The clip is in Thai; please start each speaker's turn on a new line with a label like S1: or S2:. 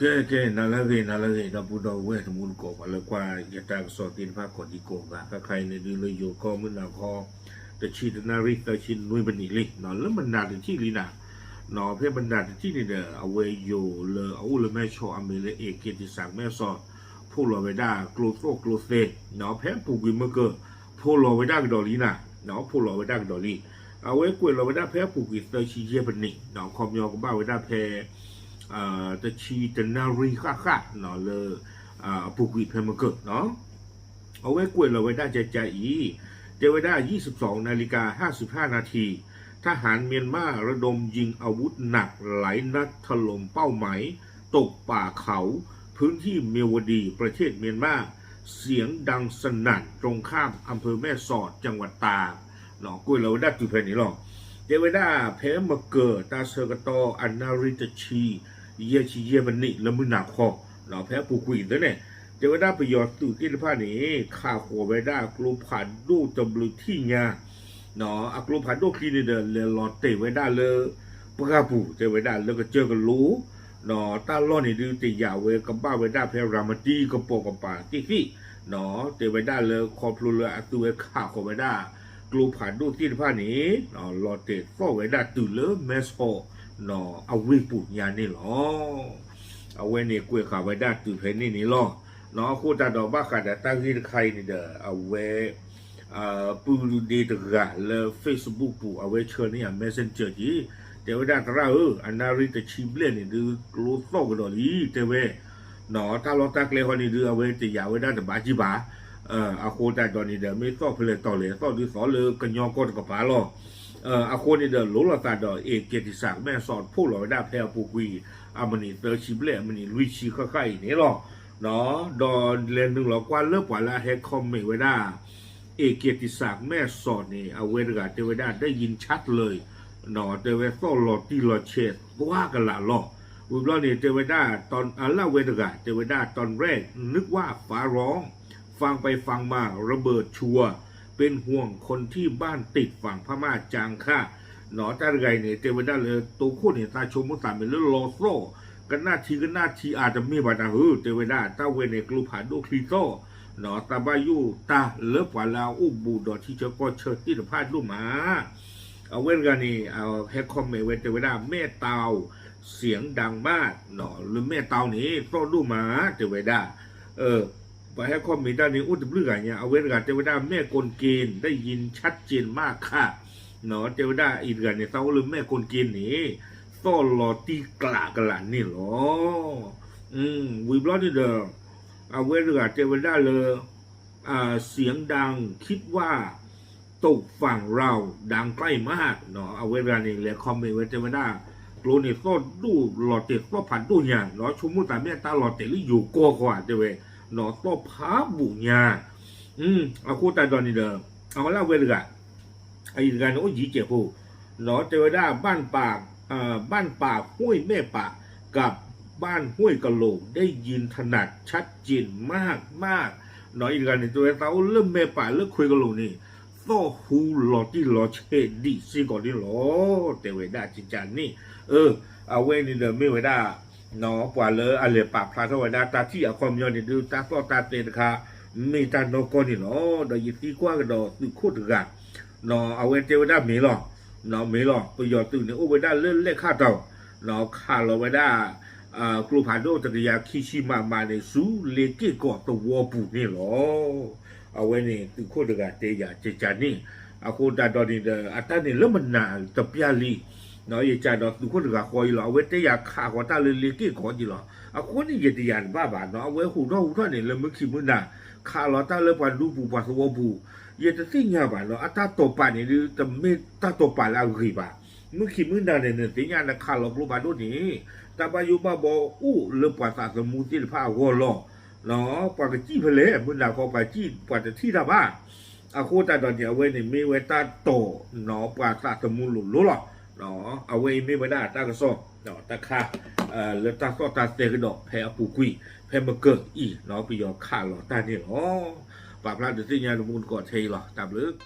S1: เกเกนาละเกนาละเกนาปูดอเวทมุนโกบละกว่ายาตากสอตินภาคกดีโกกะก็ใครในดูเลอโยก็มึนนาคอตะชีตนาริตะชินนุยบันิลินอนแล้วมันนาถึงที่ลีนาหนอเพื่อบรรดาที่นี่เดอเอาเวโยเลอเอาเลแม่โชอเมเลเอกเกติสังแม่ซอพูลอเวด้ากลูโตกลูเซหนอแพ้ปูกิมเมอร์เกอร์พูลอเวด้ากดอลีน่ะหนอผู้อเวด้ากดอลีเอาเวกวยรอเวด้าแพ้ปูกิเตอร์ชีเยบันนี่หนอคอมยองก็บ้าเวด้าแพ้ ใจใจอีเจเวด้า22 นาฬิกา 55 นาที ทหารเมียนมาระดมยิงอาวุธหนักหลายนัดถล่มเป้าหมาย ตกป่าเขา พื้นที่เมียวดีประเทศเมียนมา เสียงดังสนั่นตรงข้ามอำเภอแม่สอดจังหวัดตากเนาะกวยเราได้ตุเพนี่หรอกเจเวด้าเพมเกอร์ตาเซอร์กตออันนาริตชี เยชีเยมันนี่ละมือหนักคอเนาะแพ้ปูกุยตัวเนี่ยเจเวด้าประโยชน์ตู่ที่ผ้านี้ข้าหัวไว้ได้กลูผ่านดูตำลึที่งาเนาะอักลูผ่านดูคีนเดินเลยรอเตะไว้ได้เลยปะกาปูเจไว้ได้แล้วก็เจอกันรู้เนาะตาล้อนี่ดูติยาวเวกับบ้าไว้ได้แพ้รามาตีกับโปกับป่าที่ที่เนาะเจไว้ได้เลยคอพลูเลยอัตัวข้าหัวไว้ได้กลูผ่านดูที่ผ้านี้เนาะรอเตะฟ้อไว้ได้ตื่นเลยแมสโอ နော်အဝိပုညာနေလောအဝဲနေကွေခါဝဲဒါတူဖဲနေနေလောနော်ခုတတော်ဘခါတတကြီးခိုင်နေတဲ့အဝဲအာပူလူဒီတကလေ Facebook ပူအဝဲချော်နေရ Messenger ကြီးတေဝဒတရာအနာရီတချီပလက်နေဒီလို့တော့ကတော့လီတေဝဲနော်တာလောတက်လေဟောနေဒီအဝဲတရားဝဲဒါတပါကြီးပါအာအခုတတော်နေတယ်မေတော့ဖလက်တော်လေတော့ဒီစော်လေကညောကောတကပါလော เอ่ออาคนนี่เดอโลลตาดอเอกเกียรติศักดิ์แม่สอนผู้หล่อได้แพรปูกุยอามันนีเตอร์ชิบเล่มันนีลุยชีค่อยๆนี่หรอเนาะดอเลนหนึ่งหรอกว่าเลิกกว่าละเฮคอมไม่ไว้ได้เอกเกียรติศักดิ์แม่สอนนี่เอาเวรกาเทวดาได้ยินชัดเลยเนาะเทวดาโซลอดที่หลอเชดว่ากันละหรออุบลนี่เทวดาตอนอาลาเวรกาเทวดาตอนแรกนึกว่าฟ้าร้อง ฟังไปฟังมาระเบิดชัวร์ เป็นห่วงคนที่บ้านติดฝั่งพม่าจางค่ะหนอตาไงเนี่ยเทวดาเลยตัวโคเนี่ยตาชมมุสาเป็นเรื่องโลโซกันหน้าทีกันหน้าทีอาจจะมีบาดาหือเทวดาตาเวเนกลูผ่านดูคลีโซหนอตาบายุตาเลิฟวาลาอุบูดอที่เจก็เชิดที่พาดลูกหมาเอาเว้นกันนี่เอาแฮคคอมเมเวเทวดาแม่เตาเสียงดังมากหนอหรือแม่เตานี่โซลูกหมาเทวดาเออ ไปให้ข้อมูลด้านนี้อุตบลือกันเนี่ยเอาเว้นกันเทวดาแม่กลเกณฑ์ได้ยินชัดเจนมากค่ะเนาะเทวดาอีกกันเนี่ยเต้าหรือแม่กลเกณฑ์นี่ต้อนรอตีกลากลันนี่หรออืมวิบลอดนี่เด้อเอาเว้นกันเทวดาเลยอ่าเสียงดังคิดว่าตกฝั่งเราดังใกล้มากเนาะเอาเว้นกันนี่เลยคอมเมนต์ไว้เทวดาโกลนี่ก็ดูหลอดเตะก็ผ่านดูอย่างเนาะชมมุตาแม่ตาหลอดเตะหรืออยู่ก็กว่าเด้เว้ย เนาต่อพาบุญญาอืมเอาคู่ตาดอนนี่เด้อเอาเละเวลกะไอ้กันโอ้ยีเจ็บผู้เนาเทวดาบ้านปากเอ่อบ้านปากห้วยแม่ปากกับบ้านห้วยกะโหลกได้ยินถนัดชัดเจนมากมากเนาอีกกันนี่ตัวเตาเริ่มแม่ปากเริ่มคุยกะโหลกนี่โซฮูหลอที่หลอเชดีซีก่อนนี่หลอเทวดาจริงจังนี่เออเอาเว้นี่เด้อไม่ไว้ได้ နော်ပွာလေအလေပါဖလာတော့ဒါတာတီအကွန်မြူနီဒူတာတော့တာတေတခါမိတန်တော့ကောနီနော်တော့ယတိကွာကတော့သူခုတ်ကနော်အဝဲတေဝဒမေလောနော်မေလောပယောသူနေဥဝဒလက်လက်ခတော့နော်ခါလောဝဒအာကလူဖာဒိုတကရခိရှိမမာနေစုလေကိကောတော့ဝပူနေလောအဝဲနေသူခုတ်ကတေးရချေချာနေအခုတာတော့ဒီအတန်နေလမနာတပြလီ နော်ရကြတော့သူခုတကခေါ်ရလောအဝဲတရခါခေါ်တာလေလေကိခေါ်ကြည့်လောအခုနေရတရဘာဘာနော်အဝဲဟူတော့ဟူတော့နေလမခိမနာခါလောတာလေပါလူပူပါသဝပူရတသိညာပါနော်အတတော့ပါနေဒီတမေတတော့ပါလာခိပါမခိမနာနေနေသိညာနဲ့ခါလောကလိုပါတို့နေတပယုဘဘောဥလေပါတာသမူတိဖာဝောလောနော်ပါကကြည့်ဖလေမနာခေါ်ပါကြည့်ပါတတိတာပါအခုတတော့ဒီအဝဲနေမေဝဲတာတော့နော်ပါတာသမူလို့လို့လော 어, 아웨이 메모나 따가서 어, 따카 어, 르따서 따스테그도 페아부구이 페머거 이 어, 비요 카로 따니 어 밥라 드시냐 루문거 제일 어, 답르